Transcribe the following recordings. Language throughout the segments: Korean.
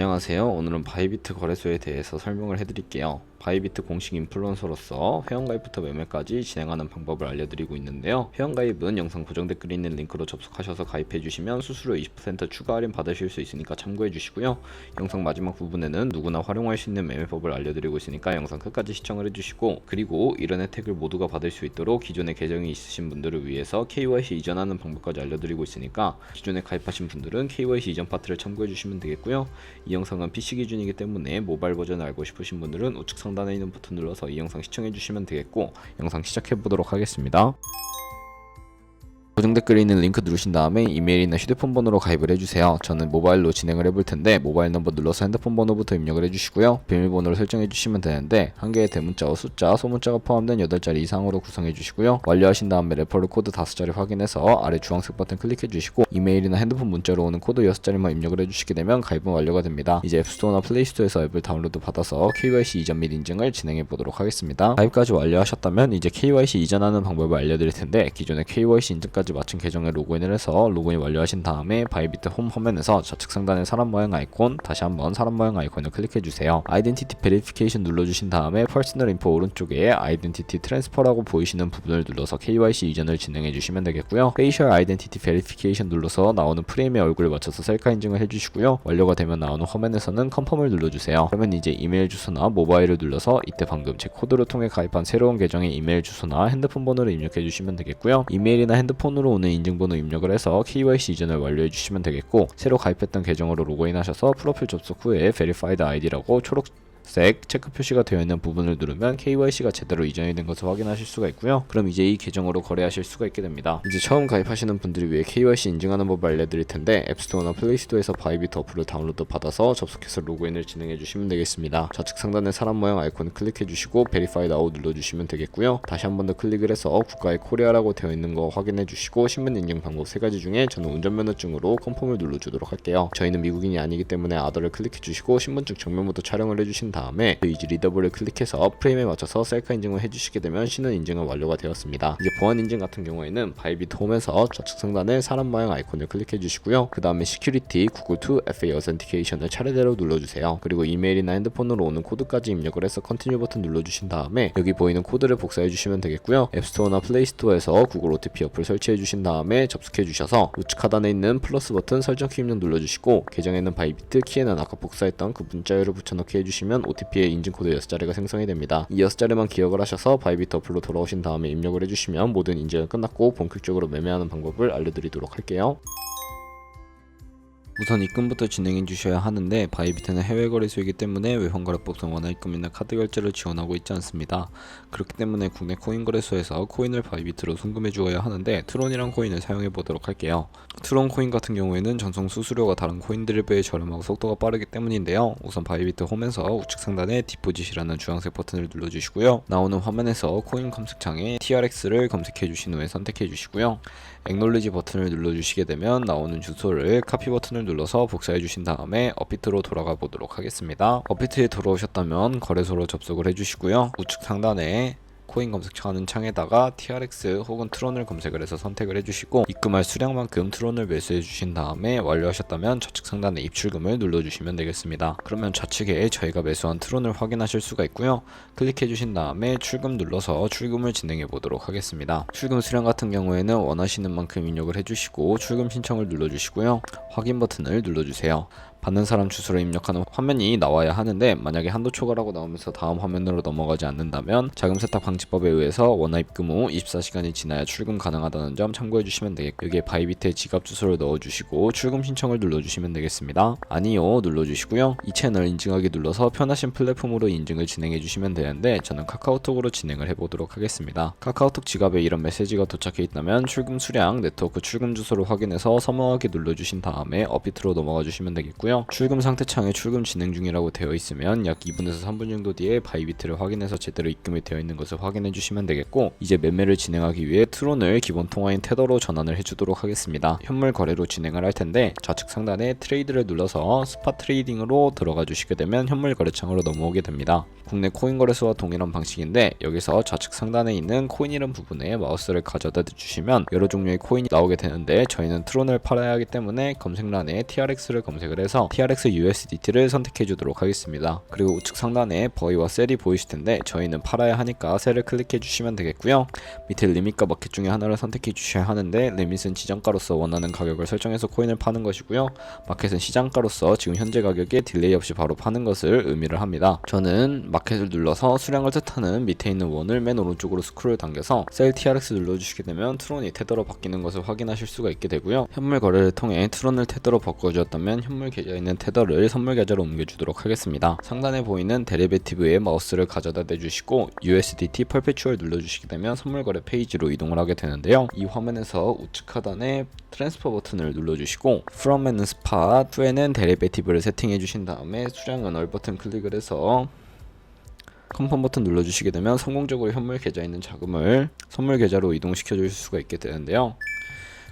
안녕하세요. 오늘은 바이비트 거래소에 대해서 설명을 해드릴게요. 바이비트 공식 인플루언서로서 회원가입부터 매매까지 진행하는 방법을 알려드리고 있는데요. 회원가입은 영상 고정 댓글에 있는 링크로 접속하셔서 가입해주시면 수수료 20% 추가 할인 받으실 수 있으니까 참고해주시고요. 영상 마지막 부분에는 누구나 활용할 수 있는 매매법을 알려드리고 있으니까 영상 끝까지 시청을 해주시고 그리고 이런 혜택을 모두가 받을 수 있도록 기존에 계정이 있으신 분들을 위해서 KYC 이전하는 방법까지 알려드리고 있으니까 기존에 가입하신 분들은 KYC 이전 파트를 참고해주시면 되겠고요. 이 영상은 PC 기준이기 때문에 모바일 버전을 알고 싶으신 분들은 우측 상단에 있는 버튼 눌러서 이 영상 시청해 주시면 되겠고 영상 시작해 보도록 하겠습니다. 고정 댓글에 있는 링크 누르신 다음에 이메일이나 휴대폰 번호로 가입을 해주세요. 저는 모바일로 진행을 해볼 텐데 모바일 넘버 눌러서 핸드폰 번호부터 입력을 해주시고요. 비밀번호를 설정해 주시면 되는데 한 개의 대문자와 숫자, 소문자가 포함된 8자리 이상으로 구성해 주시고요. 완료하신 다음에 레퍼럴 코드 5자리 확인해서 아래 주황색 버튼 클릭해 주시고 이메일이나 핸드폰 문자로 오는 코드 6자리만 입력을 해주시게 되면 가입은 완료가 됩니다. 이제 앱스토어나 플레이스토어에서 앱을 다운로드 받아서 KYC 이전 및 인증을 진행해 보도록 하겠습니다. 가입까지 완료하셨다면 이제 KYC 이전하는 방법을 알려드릴 텐데 기존에 KYC 인증까지 마친 계정에 로그인을 해서 로그인 완료하신 다음에 바이비트 홈 화면에서 좌측 상단에 사람 모양 아이콘 다시 한번 사람 모양 아이콘을 클릭해 주세요. 아이덴티티 베리피케이션 눌러주신 다음에 퍼스널 인포 오른쪽에 아이덴티티 트랜스퍼라고 보이시는 부분을 눌러서 KYC 이전을 진행해 주시면 되겠고요. 페이셜 아이덴티티 베리피케이션 눌러서 나오는 프레임의 얼굴을 맞춰서 셀카 인증을 해주시고요. 완료가 되면 나오는 화면에서는 컨펌을 눌러주세요. 그러면 이제 이메일 주소나 모바일을 눌러서 이때 방금 제 코드를 통해 가입한 새로운 계정의 이메일 주소나 핸드폰 번호를 입력해 주시면 되겠고요. 이메일이나 핸드폰 으로 오는 인증번호 입력을 해서 KYC 이전을 완료해 주시면 되겠고 새로 가입했던 계정으로 로그인하셔서 프로필 접속 후에 Verified ID라고 초록 색 체크 표시가 되어 있는 부분을 누르면 KYC가 제대로 이전이 된 것을 확인하실 수가 있고요. 그럼 이제 이 계정으로 거래하실 수가 있게 됩니다. 이제 처음 가입하시는 분들을 위해 KYC 인증하는 법을 알려드릴 텐데 앱스토어나 플레이스토어에서 바이비트 어플을 다운로드 받아서 접속해서 로그인을 진행해 주시면 되겠습니다. 좌측 상단에 사람 모양 아이콘을 클릭해 주시고 Verified Out 눌러 주시면 되겠고요. 다시 한 번 더 클릭을 해서 국가의 코리아라고 되어 있는 거 확인해 주시고 신분 인증 방법 세 가지 중에 저는 운전면허증으로 컨펌을 눌러 주도록 할게요. 저희는 미국인이 아니기 때문에 아더를 클릭해 주시고 신분증 정면부터 촬영을 해 주신 다음 에 이지 리더블을 클릭해서 프레임에 맞춰서 셀카 인증을 해주시게 되면 신원 인증은 완료가 되었습니다. 이제 보안 인증 같은 경우에는 바이비트 홈에서 좌측 상단에 사람 모양 아이콘을 클릭해 주시고요. 그 다음에 시큐리티 구글 2 FA 어센티케이션을 차례대로 눌러주세요. 그리고 이메일이나 핸드폰으로 오는 코드까지 입력을 해서 컨티뉴 버튼 눌러주신 다음에 여기 보이는 코드를 복사해 주시면 되겠고요. 앱스토어나 플레이스토어에서 구글 OTP 어플 설치해 주신 다음에 접속해 주셔서 우측 하단에 있는 플러스 버튼 설정 키 입력 눌러주시고 계정에는 바이비트 키에는 아까 복사했던 그 문자열을 붙여넣기 해주시면 OTP의 인증코드 6자리가 생성이 됩니다. 이 6자리만 기억을 하셔서 바이비트 어플로 돌아오신 다음에 입력을 해주시면 모든 인증은 끝났고 본격적으로 매매하는 방법을 알려드리도록 할게요. 우선 입금부터 진행해 주셔야 하는데 바이비트는 해외 거래소이기 때문에 외환 거래법상 원화 입금이나 카드 결제를 지원하고 있지 않습니다. 그렇기 때문에 국내 코인 거래소에서 코인을 바이비트로 송금해 주어야 하는데 트론이란 코인을 사용해 보도록 할게요. 트론 코인 같은 경우에는 전송 수수료가 다른 코인들에 비해 저렴하고 속도가 빠르기 때문인데요. 우선 바이비트 홈에서 우측 상단에 디포짓이라는 주황색 버튼을 눌러 주시고요. 나오는 화면에서 코인 검색창에 TRX를 검색해 주신 후에 선택해 주시고요. 액놀리지 버튼을 눌러 주시게 되면 나오는 주소를 카피 버튼을 눌러서 복사해 주신 다음에 업비트로 돌아가 보도록 하겠습니다. 업비트에 들어오셨다면 거래소로 접속을 해주시고요. 우측 상단에 코인 검색하는 창에다가 TRX 혹은 트론을 검색을 해서 선택을 해주시고 입금할 수량만큼 트론을 매수해 주신 다음에 완료하셨다면 좌측 상단에 입출금을 눌러주시면 되겠습니다. 그러면 좌측에 저희가 매수한 트론을 확인하실 수가 있고요. 클릭해 주신 다음에 출금 눌러서 출금을 진행해 보도록 하겠습니다. 출금 수량 같은 경우에는 원하시는 만큼 입력을 해주시고 출금 신청을 눌러주시고요. 확인 버튼을 눌러주세요. 받는 사람 주소를 입력하는 화면이 나와야 하는데 만약에 한도 초과라고 나오면서 다음 화면으로 넘어가지 않는다면 자금 세탁 방지법에 의해서 원화 입금 후 24시간이 지나야 출금 가능하다는 점 참고해 주시면 되겠고 여기에 바이비트의 지갑 주소를 넣어 주시고 출금 신청을 눌러 주시면 되겠습니다. 아니요 눌러 주시고요. 이 채널 인증하기 눌러서 편하신 플랫폼으로 인증을 진행해 주시면 되는데 저는 카카오톡으로 진행을 해 보도록 하겠습니다. 카카오톡 지갑에 이런 메시지가 도착해 있다면 출금 수량 네트워크 출금 주소를 확인해서 서명하기 눌러 주신 다음에 업비트로 넘어가 주시면 되겠고요. 출금 상태 창에 출금 진행 중이라고 되어 있으면 약 2분에서 3분 정도 뒤에 바이비트를 확인해서 제대로 입금이 되어 있는 것을 확인해 주시면 되겠고 이제 매매를 진행하기 위해 트론을 기본 통화인 테더로 전환을 해주도록 하겠습니다. 현물 거래로 진행을 할 텐데 좌측 상단에 트레이드를 눌러서 스팟 트레이딩으로 들어가 주시게 되면 현물 거래창으로 넘어오게 됩니다. 국내 코인 거래소와 동일한 방식인데 여기서 좌측 상단에 있는 코인 이름 부분에 마우스를 가져다 주시면 여러 종류의 코인이 나오게 되는데 저희는 트론을 팔아야 하기 때문에 검색란에 TRX를 검색을 해서 중에서 TRX USDT를 선택해 주도록 하겠습니다. 그리고 우측 상단에 버이와 셀이 보이실 텐데 저희는 팔아야 하니까 셀을 클릭해 주시면 되겠고요. 밑에 리밋과 마켓 중에 하나를 선택해 주셔야 하는데 리밋은 지정가로서 원하는 가격을 설정해서 코인을 파는 것이고요. 마켓은 시장가로서 지금 현재 가격에 딜레이 없이 바로 파는 것을 의미를 합니다. 저는 마켓을 눌러서 수량을 뜻하는 밑에 있는 원을 맨 오른쪽으로 스크롤 당겨서 셀 TRX 눌러주시게 되면 트론이 테더로 바뀌는 것을 확인하실 수가 있게 되고요. 현물 거래를 통해 트론을 테더로 바꿔주었다면 현물 계좌 에 있는 테더를 선물 계좌로 옮겨주도록 하겠습니다. 상단에 보이는 데리베티브에 마우스를 가져다 대주시고 USDT 펄페추얼 눌러주시게 되면 선물 거래 페이지로 이동을 하게 되는데요. 이 화면에서 우측 하단에 트랜스퍼 버튼을 눌러주시고 From에는 스팟, To에는 데리베티브를 세팅해 주신 다음에 수량은 얼 버튼 클릭을 해서 컨펌 버튼 눌러주시게 되면 성공적으로 현물 계좌에 있는 자금을 선물 계좌로 이동시켜 줄 수가 있게 되는데요.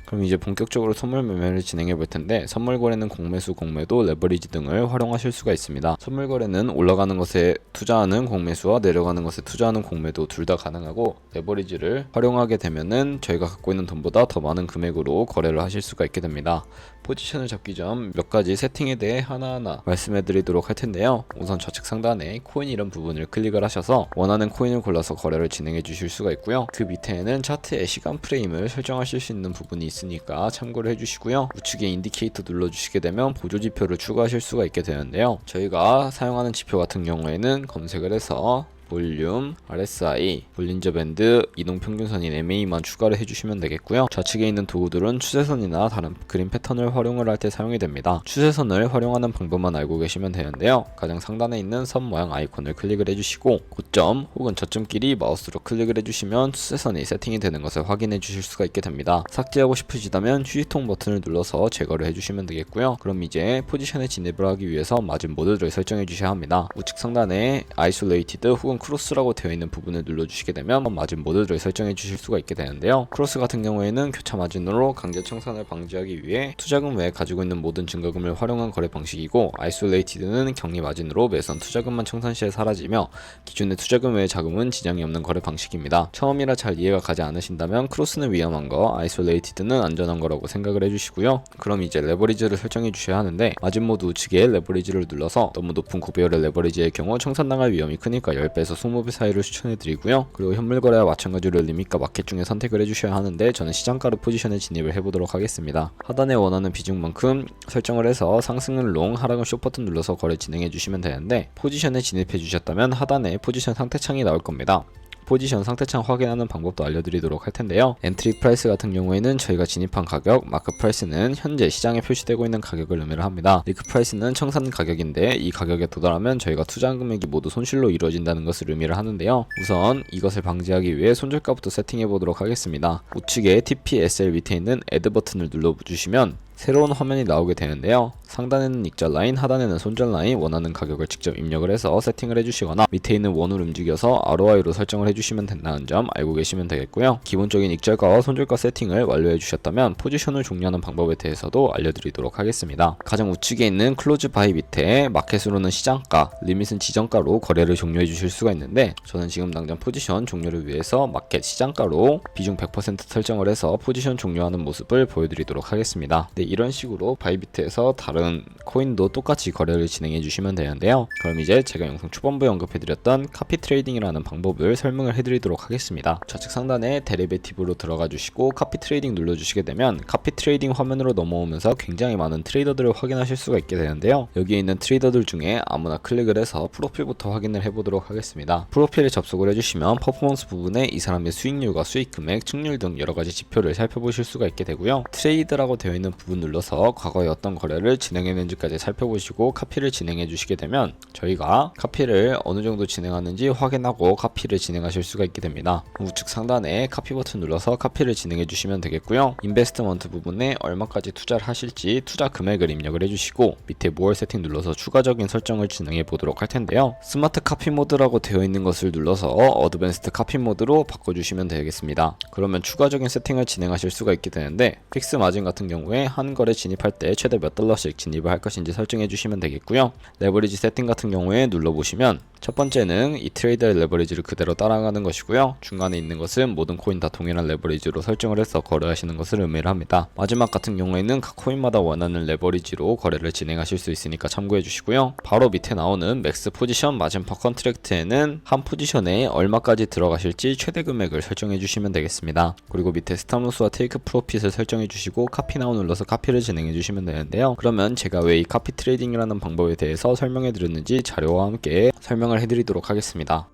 그럼 이제 본격적으로 선물 매매를 진행해 볼 텐데 선물 거래는 공매수, 공매도, 레버리지 등을 활용하실 수가 있습니다. 선물 거래는 올라가는 것에 투자하는 공매수와 내려가는 것에 투자하는 공매도 둘 다 가능하고 레버리지를 활용하게 되면은 저희가 갖고 있는 돈보다 더 많은 금액으로 거래를 하실 수가 있게 됩니다. 포지션을 잡기 전 몇 가지 세팅에 대해 하나하나 말씀해 드리도록 할 텐데요. 우선 좌측 상단에 코인 이런 부분을 클릭을 하셔서 원하는 코인을 골라서 거래를 진행해 주실 수가 있고요. 그 밑에는 차트의 시간 프레임을 설정하실 수 있는 부분이 있 으니까 참고를 해 주시고요. 우측에 인디케이터 눌러 주시게 되면 보조 지표를 추가하실 수가 있게 되는데요. 저희가 사용하는 지표 같은 경우에는 검색을 해서 볼륨, RSI, 볼린저 밴드, 이동 평균선인 MA만 추가를 해주시면 되겠고요. 좌측에 있는 도구들은 추세선이나 다른 그림 패턴을 활용을 할 때 사용이 됩니다. 추세선을 활용하는 방법만 알고 계시면 되는데요. 가장 상단에 있는 선 모양 아이콘을 클릭을 해주시고 고점 혹은 저점끼리 마우스로 클릭을 해주시면 추세선이 세팅이 되는 것을 확인해 주실 수가 있게 됩니다. 삭제하고 싶으시다면 휴지통 버튼을 눌러서 제거를 해주시면 되겠고요. 그럼 이제 포지션에 진입을 하기 위해서 맞은 모드를 설정해 주셔야 합니다. 우측 상단에 아이솔레이티드 혹은 크로스라고 되어 있는 부분을 눌러주시게 되면 마진 모드를 설정해 주실 수가 있게 되는데요. 크로스 같은 경우에는 교차 마진으로 강제 청산을 방지하기 위해 투자금 외에 가지고 있는 모든 증거금을 활용한 거래 방식이고 아이솔레이티드는 격리 마진으로 매선 투자금만 청산 시에 사라지며 기존의 투자금 외의 자금은 지장이 없는 거래 방식입니다. 처음이라 잘 이해가 가지 않으신다면 크로스는 위험한 거, 아이솔레이티드는 안전한 거라고 생각을 해주시고요. 그럼 이제 레버리지를 설정해 주셔야 하는데 마진 모드 우측에 레버리지를 눌러서 너무 높은 고배열의 레버리지의 경우 청산당할 위험이 크니까 10배 에서 20배 사이를 추천해 드리고요. 그리고 현물 거래와 마찬가지로 리밋과 마켓 중에 선택을 해주셔야 하는데 저는 시장가로 포지션에 진입을 해보도록 하겠습니다. 하단에 원하는 비중만큼 설정을 해서 상승은 롱, 하락은 숏 버튼 눌러서 거래 진행해 주시면 되는데 포지션에 진입해 주셨다면 하단에 포지션 상태 창이 나올 겁니다. 포지션 상태창 확인하는 방법도 알려드리도록 할 텐데요. 엔트리 프라이스 같은 경우에는 저희가 진입한 가격, 마크 프라이스는 현재 시장에 표시되고 있는 가격을 의미를 합니다. 리크 프라이스는 청산 가격인데 이 가격에 도달하면 저희가 투자한 금액이 모두 손실로 이루어진다는 것을 의미를 하는데요. 우선 이것을 방지하기 위해 손절가부터 세팅해 보도록 하겠습니다. 우측에 TPSL 밑에 있는 애드 버튼을 눌러주시면 새로운 화면이 나오게 되는데요. 상단에는 익절 라인, 하단에는 손절 라인, 원하는 가격을 직접 입력을 해서 세팅을 해주시거나 밑에 있는 원을 움직여서 ROI로 설정을 해주시면 된다는 점 알고 계시면 되겠고요. 기본적인 익절가와 손절가 세팅을 완료해 주셨다면 포지션을 종료하는 방법에 대해서도 알려드리도록 하겠습니다. 가장 우측에 있는 클로즈 바이 밑에 마켓으로는 시장가, 리밋은 지정가로 거래를 종료해 주실 수가 있는데 저는 지금 당장 포지션 종료를 위해서 마켓 시장가로 비중 100% 설정을 해서 포지션 종료하는 모습을 보여드리도록 하겠습니다. 네, 이런 식으로 바이비트에서 다른 코인도 똑같이 거래를 진행해 주시면 되는데요. 그럼 이제 제가 영상 초반부에 언급해드렸던 카피 트레이딩이라는 방법을 설명을 해드리도록 하겠습니다. 좌측 상단에 데리베티브로 들어가 주시고 카피 트레이딩 눌러주시게 되면 카피 트레이딩 화면으로 넘어오면서 굉장히 많은 트레이더들을 확인하실 수가 있게 되는데요. 여기에 있는 트레이더들 중에 아무나 클릭을 해서 프로필부터 확인을 해보도록 하겠습니다. 프로필에 접속을 해주시면 퍼포먼스 부분에 이 사람의 수익률과 수익 금액, 충률 등 여러 가지 지표를 살펴보실 수가 있게 되고요. 트레이드라고 되어 있는 부분 눌러서 과거에 어떤 거래를 진행했는지까지 살펴보시고 카피를 진행해 주시게 되면 저희가 카피를 어느 정도 진행하는지 확인하고 카피를 진행하실 수가 있게 됩니다. 우측 상단에 카피 버튼 눌러서 카피를 진행해 주시면 되겠고요. 인베스트먼트 부분에 얼마까지 투자를 하실지 투자 금액을 입력을 해주시고 밑에 모얼 세팅 눌러서 추가적인 설정을 진행해 보도록 할 텐데요. 스마트 카피 모드라고 되어 있는 것을 눌러서 어드밴스드 카피 모드로 바꿔주시면 되겠습니다. 그러면 추가적인 세팅을 진행하실 수가 있게 되는데 픽스 마진 같은 경우에 한 거래 진입할 때 최대 몇 달러씩 진입을 할 것인지 설정해 주시면 되겠고요. 레버리지 세팅 같은 경우에 눌러보시면 첫 번째는 이 트레이더의 레버리지를 그대로 따라가는 것이고요. 중간에 있는 것은 모든 코인 다 동일한 레버리지로 설정을 해서 거래하시는 것을 의미를 합니다. 마지막 같은 경우에는 각 코인마다 원하는 레버리지로 거래를 진행하실 수 있으니까 참고해 주시고요. 바로 밑에 나오는 맥스 포지션 마진 퍼 컨트랙트에는 한 포지션에 얼마까지 들어가실지 최대 금액을 설정해 주시면 되겠습니다. 그리고 밑에 스타무스와 테이크 프로핏을 설정해 주시고 카피 나우 눌러서 카피를 진행해 주시면 되는데요. 그러면 제가 왜 이 카피 트레이딩이라는 방법에 대해서 설명해 드렸는지 자료와 함께 설명 을 해드리도록 하겠습니다.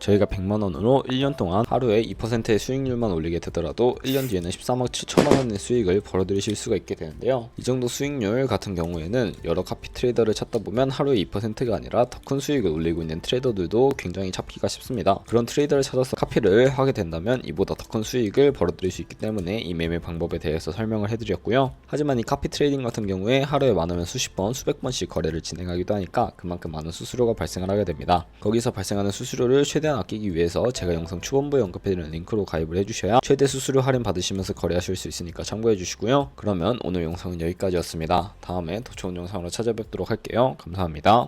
저희가 100만 원으로 1년 동안 하루에 2%의 수익률만 올리게 되더라도 1년 뒤에는 13억 7천만 원의 수익을 벌어들이실 수가 있게 되는데요. 이 정도 수익률 같은 경우에는 여러 카피 트레이더를 찾다 보면 하루에 2%가 아니라 더 큰 수익을 올리고 있는 트레이더들도 굉장히 찾기가 쉽습니다. 그런 트레이더를 찾아서 카피를 하게 된다면 이보다 더 큰 수익을 벌어들일 수 있기 때문에 이 매매 방법에 대해서 설명을 해드렸고요. 하지만 이 카피 트레이딩 같은 경우에 하루에 많으면 수십 번, 수백 번씩 거래를 진행하기도 하니까 그만큼 많은 수수료가 발생을 하게 됩니다. 거기서 발생하는 수수료를 최대한 아끼기 위해서 제가 영상 초반부에 언급해드린 링크로 가입을 해주셔야 최대 수수료 할인 받으시면서 거래하실 수 있으니까 참고해 주시고요. 그러면 오늘 영상은 여기까지였습니다. 다음에 더 좋은 영상으로 찾아뵙도록 할게요. 감사합니다.